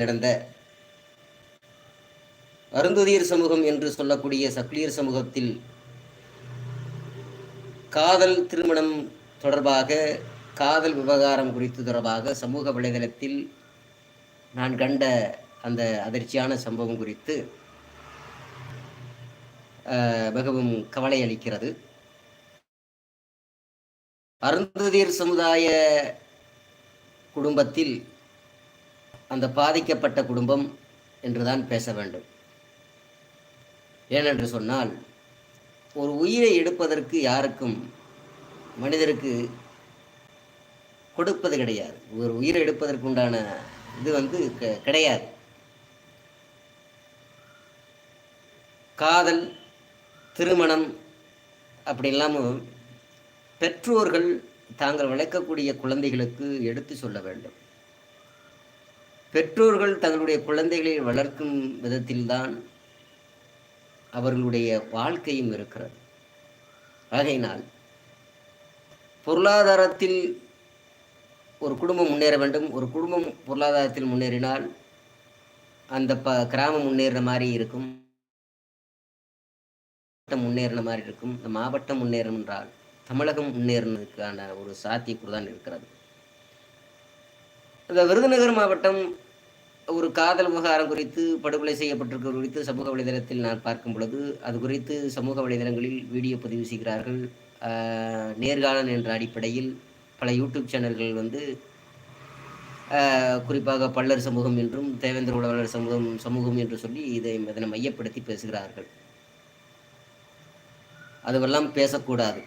நடந்த அருந்ததியர் சமூகம் என்று சொல்லக்கூடிய சக்லியர் சமூகத்தில் காதல் திருமணம் தொடர்பாக காதல் விவகாரம் குறித்து தொடர்பாக சமூக வலைதளத்தில் நான் கண்ட அந்த அதிர்ச்சியான சம்பவம் குறித்து மிகவும் கவலை அளிக்கிறது. அருந்ததியர் சமுதாய குடும்பத்தில் அந்த பாதிக்கப்பட்ட குடும்பம் என்றுதான் பேச வேண்டும். ஏனென்று சொன்னால் ஒரு உயிரை எடுப்பதற்கு யாருக்கும் மனிதருக்கு கொடுப்பது கிடையாது. ஒரு உயிரை எடுப்பதற்கு உண்டான இது வந்து கிடையாது. காதல் திருமணம் அப்படி இல்லாமல் பெற்றோர்கள் தாங்கள் வளர்க்கக்கூடிய குழந்தைகளுக்கு எடுத்து சொல்ல வேண்டும். பெற்றோர்கள் தங்களுடைய குழந்தைகளை வளர்க்கும் விதத்தில்தான் அவர்களுடைய வாழ்க்கையும் இருக்கிறது. ஆகையினால் பொருளாதாரத்தில் ஒரு குடும்பம் முன்னேற வேண்டும். ஒரு குடும்பம் பொருளாதாரத்தில் முன்னேறினால் அந்த ப கிராமம் முன்னேறின மாதிரி இருக்கும். மாவட்டம் முன்னேறின மாதிரி இருக்கும். இந்த மாவட்டம் முன்னேறும் என்றால் தமிழகம் முன்னேறினதுக்கான ஒரு சாத்தியக்கூறு தான் இருக்கிறது. இந்த விருதுநகர் மாவட்டம் ஒரு காதல் விவகாரம் குறித்து படுகொலை செய்யப்பட்டிருக்க குறித்து சமூக வலைதளத்தில் நான் பார்க்கும் பொழுது அது குறித்து சமூக வலைதளங்களில் வீடியோ பதிவு செய்கிறார்கள். நேர்காணல் என்ற அடிப்படையில் பல யூடியூப் சேனல்கள் வந்து குறிப்பாக பல்லர் சமூகம் என்றும் தேவேந்திர உழவலர் சமூகம் சமூகம் என்று சொல்லி இதை இதனை மையப்படுத்தி பேசுகிறார்கள். அதுவெல்லாம் பேசக்கூடாது.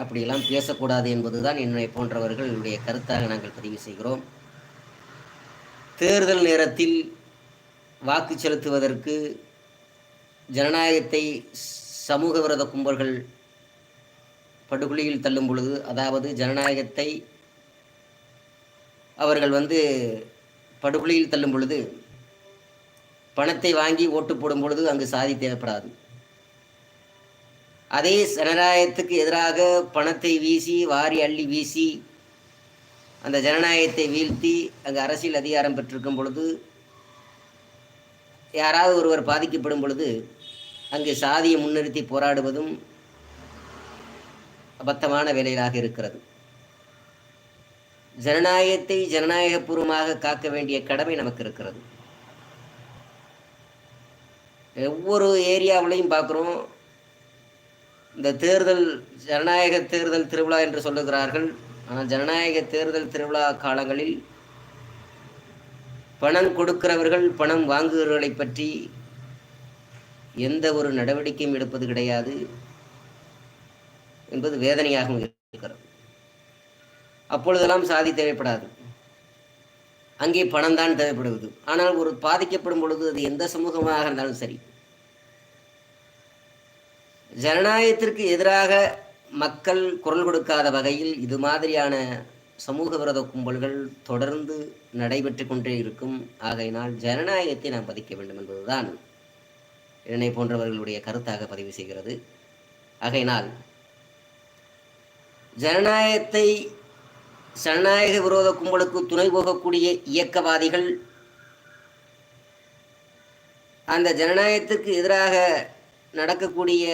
அப்படியெல்லாம் பேசக்கூடாது என்பதுதான் என்னை போன்றவர்களுடைய கருத்தாக நாங்கள் பதிவு செய்கிறோம். தேர்தல் நேரத்தில் வாக்கு செலுத்துவதற்கு ஜனநாயகத்தை சமூக விரோத கும்பல்கள் படுகொலியில் தள்ளும் பொழுது அதாவது ஜனநாயகத்தை அவர்கள் வந்து படுகொலியில் தள்ளும் பொழுது பணத்தை வாங்கி ஓட்டு போடும் பொழுது அங்கு சாதி தேவைப்படாது. அதே ஜனநாயகத்துக்கு எதிராக பணத்தை வீசி வாரி அள்ளி வீசி அந்த ஜனநாயகத்தை வீழ்த்தி அங்கு அரசியல் அதிகாரம் பெற்றிருக்கும் பொழுது யாராவது ஒருவர் பாதிக்கப்படும் பொழுது அங்கு சாதியை முன்னிறுத்தி போராடுவதும் அபத்தமான வேலையாக இருக்கிறது. ஜனநாயகத்தை ஜனநாயகபூர்வமாக காக்க வேண்டிய கடமை நமக்கு இருக்கிறது. ஒவ்வொரு ஏரியாவிலையும் பார்க்குறோம் இந்த தேர்தல் ஜனநாயக தேர்தல் திருவிழா என்று சொல்லுகிறார்கள். ஆனால் ஜனநாயக தேர்தல் திருவிழா காலங்களில் பணம் கொடுக்கிறவர்கள் பணம் வாங்குகிறவர்களை பற்றி எந்த ஒரு நடவடிக்கையும் எடுப்பது கிடையாது என்பது வேதனையாகவும் இருக்கிறது. அப்பொழுதெல்லாம் சாதி தேவைப்படாது. அங்கே பணம் தான் தேவைப்படுவது. ஆனால் ஒரு பாதிக்கப்படும் பொழுது அது எந்த சமூகமாக இருந்தாலும் சரி. ஜனநாயகத்திற்கு எதிராக மக்கள் குரல் கொடுக்காத வகையில் இது மாதிரியான சமூக விரோத கும்பல்கள் தொடர்ந்து நடைபெற்று கொண்டே இருக்கும். ஆகையினால் ஜனநாயகத்தை நாம் பதிக்க வேண்டும் என்பதுதான் என்னை போன்றவர்களுடைய கருத்தாக பதிவு செய்கிறது. ஆகையினால் ஜனநாயகத்தை ஜனநாயக விரோத கும்பலுக்கு துணை போகக்கூடிய இயக்கவாதிகள் அந்த ஜனநாயகத்துக்கு எதிராக நடக்கக்கூடிய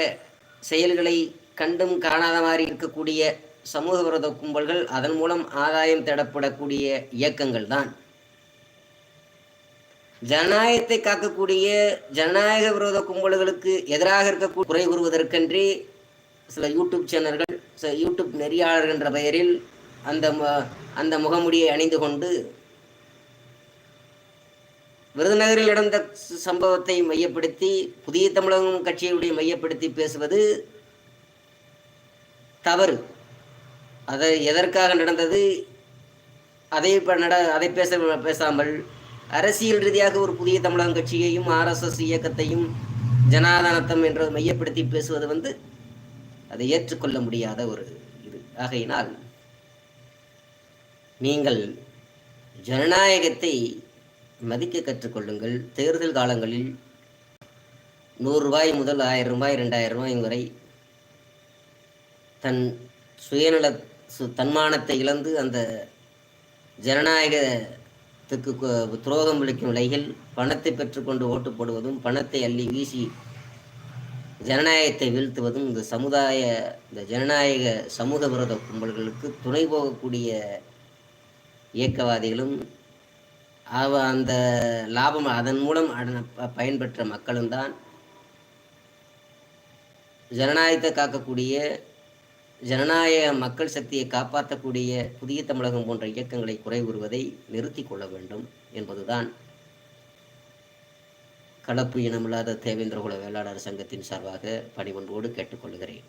செயல்களை கண்டும் காணாத மாதிரி இருக்கக்கூடிய சமூக விரோத கும்பல்கள் அதன் மூலம் ஆதாயம் தேடப்படக்கூடிய இயக்கங்கள் தான். ஜனநாயகத்தை காக்கக்கூடிய ஜனநாயக விரோத கும்பல்களுக்கு எதிராக இருக்கக்கூடிய குறை கூறுவதற்கன்றி சில யூடியூப் சேனல்கள் சில யூடியூப் நெறியாளர் என்ற பெயரில் அந்த ம- அந்த முகமுடியை அணிந்து கொண்டு விருதுநகரில் நடந்த சம்பவத்தை மையப்படுத்தி புதிய தமிழகம் கட்சியுடைய மையப்படுத்தி பேசுவது தவறு. அதை எதற்காக நடந்தது? அதை நட அதை பேச பேசாமல் அரசியல் ரீதியாக ஒரு புதிய தமிழகம் கட்சியையும் ஆர்எஸ்எஸ் இயக்கத்தையும் ஜனாதானத்தம் என்று மையப்படுத்தி பேசுவது வந்து அதை ஏற்றுக்கொள்ள முடியாத ஒரு இது. ஆகையினால் நீங்கள் ஜனநாயகத்தை மதிக்க கற்றுக்கொள்ளுங்கள். தேர்தல் காலங்களில் நூறுரூபாய் முதல் ஆயிரம் ரூபாய் ரெண்டாயிரம் ரூபாய் வரை தன் சுயநல சு தன்மானத்தை இழந்து அந்த ஜனநாயகத்துக்கு துரோகம் விளைக்கும் நிலையில் பணத்தை பெற்றுக்கொண்டு ஓட்டு போடுவதும் பணத்தை அள்ளி வீசி ஜனநாயகத்தை வீழ்த்துவதும் இந்த சமுதாய இந்த ஜனநாயக சமூக விரோத கும்பல்களுக்கு துணை போகக்கூடிய இயக்கவாதிகளும் அவ அந்த லாபம் அதன் மூலம் ப- பயன்பெற்ற மக்களும் தான் ஜனநாயகத்தை காக்கக்கூடிய ஜனநாயக மக்கள் சக்தியை காப்பாற்றக்கூடிய புதிய தமிழகம் போன்ற இயக்கங்களை குறை கூறுவதை நிறுத்தி கொள்ள வேண்டும் என்பதுதான் கலப்பு இனமில்லாத தேவேந்திரகுல வேளாளர் சங்கத்தின் சார்பாக பணிவன்போடு கேட்டுக்கொள்கிறேன்.